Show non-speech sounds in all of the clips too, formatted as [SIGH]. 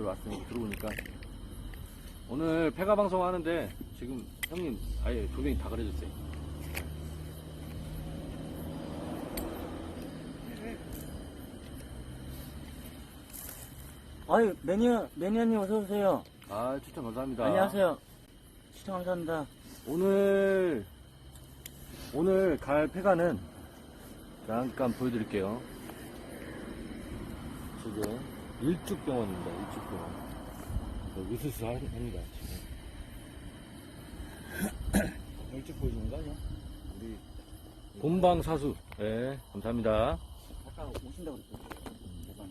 사람들 왔으니까 들어오니까 오늘 폐가 방송 하는데 지금 형님 아예 조명이 다 가려졌어요. 아유, 매니아, 매니아님 어서 오세요. 아 추천 감사합니다. 안녕하세요. 시청 감사합니다. 오늘 오늘 갈 폐가는 잠깐 보여드릴게요. 지금 일축병원입니다. 일축병원. 여기 으스스 합니다. 지금. 일찍 보여주는 거 아니야? 우리 본방 사수. 네, 감사합니다. 아까 오신다고 그랬어. 대박.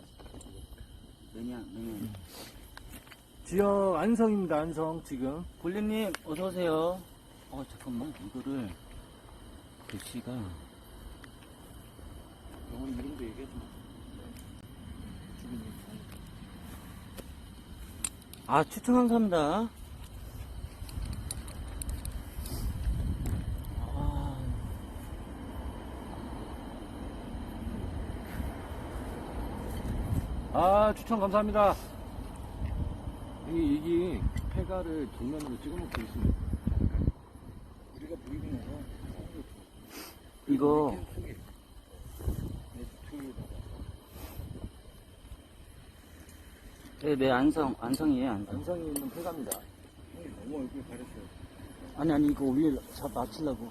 매니아, 매니아. 지역 안성입니다. 안성 지금. 볼리님, 어서 오세요. 어, 잠깐만, 이거를, 글씨가. 영원 이름도 얘기해줘. 아, 추천 감사합니다. 아, 아 추천 감사합니다. 이 이게 폐가를 정면으로 찍어놓고 있습니다. 우리가 보이고 나서 이거, 네, 네, 안성, 안성이에요, 안성. 안성에 있는 폐가입니다. 너무 얼굴 가렸어요. 아니, 아니, 이거 위에 잡 맞추려고.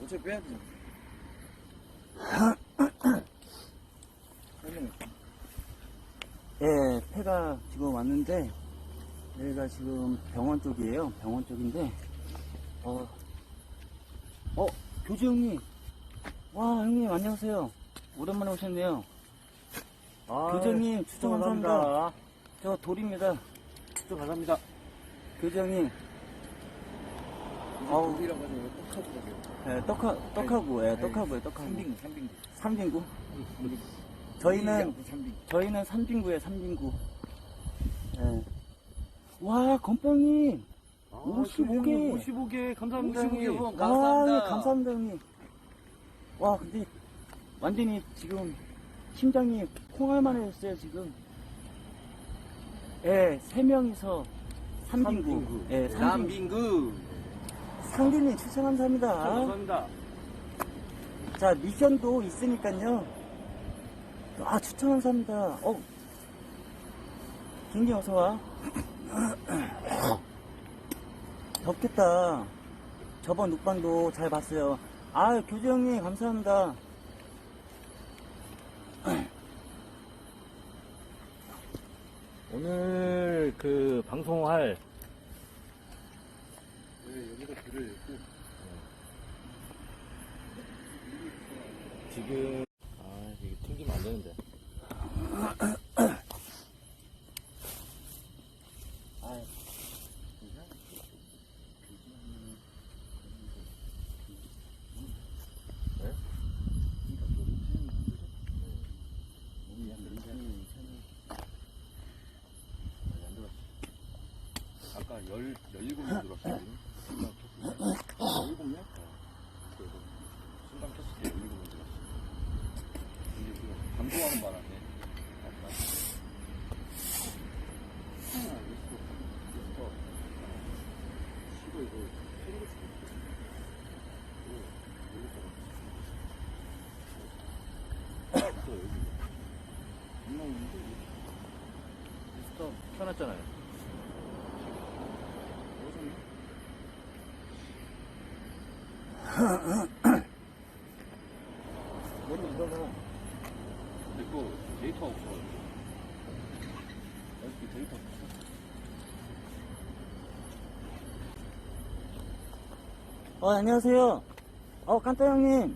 어차피 빼야. 설명해. [COUGHS] 예, 폐가 지금 왔는데, 여기가 지금 병원 쪽이에요. 병원 쪽인데, 어, 어, 교주 형님. 와, 형님, 안녕하세요. 오랜만에 오셨네요. 아, 교주님, 추천 감사합니다. 저 돌입니다. 추천 감사합니다. 교주 형님. 아우. 우리라고 하죠. 떡하고. 예, 떡하, 떡하고, 예, 떡하고요, 떡하고. 삼빙구, 삼빙구. 삼빙구. 저희는, 삼빙구. 저희는 삼빙구에 삼빙구. 예. 와, 건빵님. 55개. 55개 감사합니다. 55개 형님. 후원. 아, 감사합니다. 예, 감사합니다, 형님. 와, 근데, 완전히 지금, 심장이 콩알만 했어요, 지금. 예, 세 명이서 삼빙구. 삼빙구. 예, 삼빙구. 남빙구. 상빈님 추천 감사합니다. 감사합니다. 자, 미션도 있으니까요. 아, 추천 감사합니다. 어, 김기 어서 와. [COUGHS] 덥겠다. 저번 눕방도 잘 봤어요. 아, 교주 형님, 감사합니다. 오늘 그 방송할 네, 여기다 글을 읽고. 지금 아 이게 튕기면 안 되는데. 아, 우리 양 민찬이, 찬이. 아까 열 17명 들었어요. 지금. 일곱 명? 그래서 신방 켰을 때 17명 들었어. 근데 지금 방송하는 바람에 리 [COUGHS] 스터. 리스터. 쉬고 이거 소리가 죽었어. 또 여기 정말 있는데, 스톱 켜놨잖아요. 어디서 머리 이거가. 근데 그 데이터가 없어가지고. 어저께 데이터 없어. 어, 안녕하세요. 어, 깐따 형님.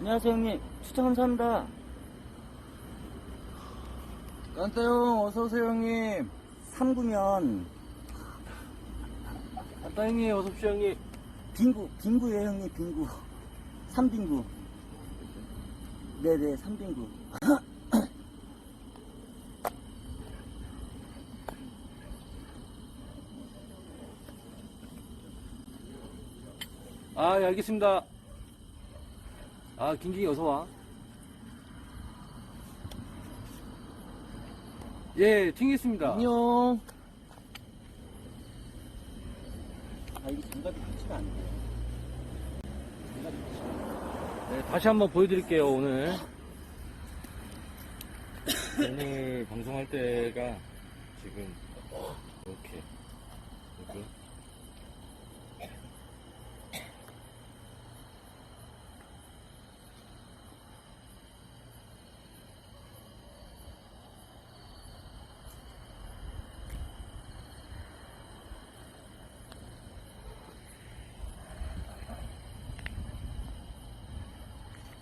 안녕하세요, 형님. 추천 감사합니다. 깐따 형, 어서오세요, 형님. 3구면, 아따 형님, 어서오십시오, 형님. 빙구, 빙구예요, 형님, 빙구. 3빙구. 네네, 3빙구. [COUGHS] 아, 예, 알겠습니다. 아, 김기희 어서 와. 예, 튕겼습니다. 안녕. 아, 이게 장갑이 좋지가 않네요. 네, 다시 한번 보여드릴게요, 오늘. [COUGHS] 오늘 방송할 때가 지금, 이렇게. 이렇게.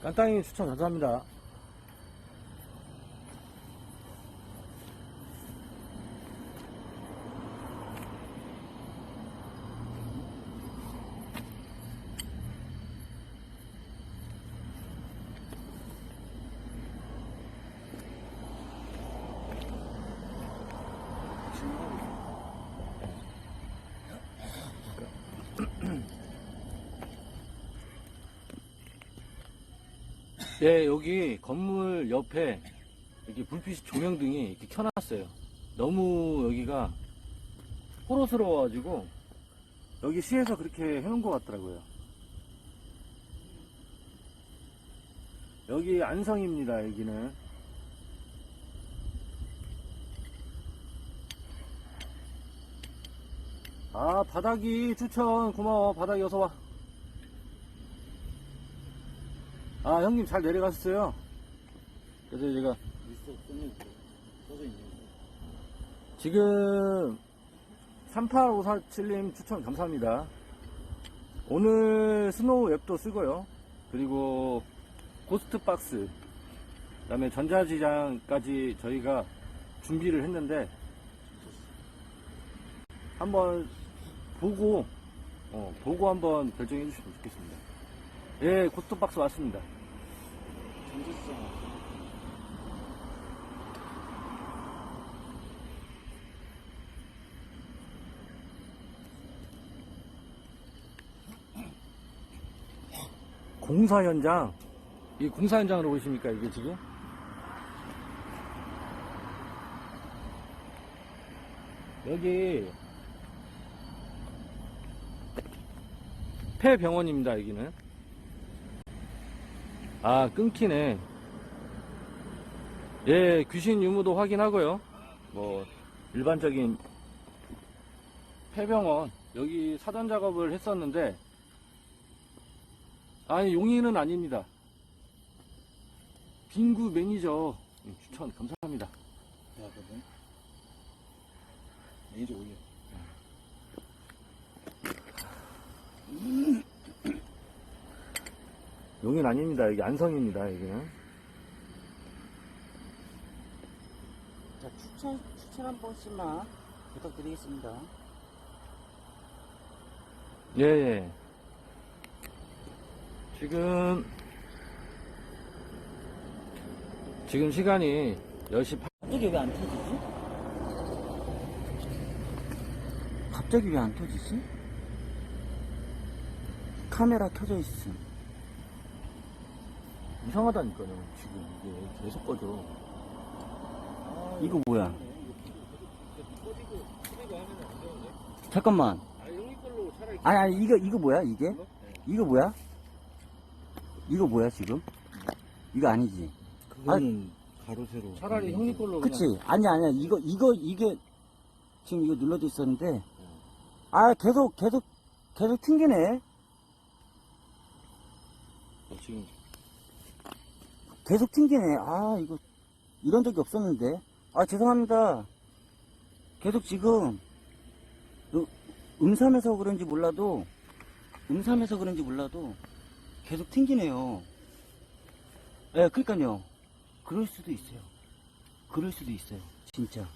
깐땅이 추천 감사합니다. 예, 여기 건물 옆에 이렇게 불빛 조명등이 이렇게 켜놨어요. 너무 여기가 호로스러워가지고 여기 시에서 그렇게 해놓은 것 같더라고요. 여기 안성입니다, 여기는. 아, 바닥이 추천 고마워. 바닥이 어서 와. 아, 형님 잘 내려가셨어요. 그래서 제가. 지금 38547님 추천 감사합니다. 오늘 스노우 앱도 쓰고요. 그리고 고스트 박스, 그 다음에 전자지장까지 저희가 준비를 했는데 한번 보고 어, 보고 한번 결정해 주시면 좋겠습니다. 예, 고스트 박스 왔습니다. 공사 현장. 이 공사 현장으로 보십니까, 이게 지금? 여기 폐병원입니다, 여기는. 아, 끊기네. 예, 귀신 유무도 확인하고요. 뭐, 일반적인 폐병원, 여기 사전 작업을 했었는데, 아니 용인은 아닙니다. 빙구 매니저 음, 추천 감사합니다. 야, 그러면 매니저 올려. 용인 아닙니다. 여기 안성입니다. 여기는 자, 추천, 추천 한 번씩만 부탁드리겠습니다. 예 예. 지금 지금 시간이 10시 갑자기 왜 안 터지지? 갑자기 왜 안 터지지? 카메라 켜져 있음. 이상하다니까요. 지금 이게 계속 꺼져. 이거 뭐야? 잠깐만. 아니, 아니, 이거, 이거 뭐야, 이게? 이거 뭐야? 이거 뭐야, 지금? 이거 아니지? 그거는 가로 세로. 차라리 형님 걸로 그냥 그치? 아니, 아니야. 이거, 이거, 이게, 지금 이거 눌러져 있었는데, 아, 계속, 계속, 계속 튕기네. 어, 지금 계속 튕기네. 아, 이거, 이런 적이 없었는데. 아, 죄송합니다. 계속 지금, 음- 음삼해서 그런지 몰라도, 음삼해서 그런지 몰라도, 계속 튕기네요. 예, 그니까요. 그럴 수도 있어요. 그럴 수도 있어요. 진짜.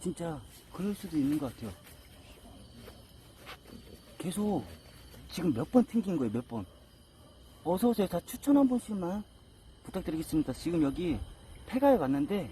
진짜, 그럴 수도 있는 것 같아요. 계속, 지금 몇 번 튕긴 거예요, 몇 번. 어서오세요. 다 추천 한 번씩만 부탁드리겠습니다. 지금 여기 폐가에 왔는데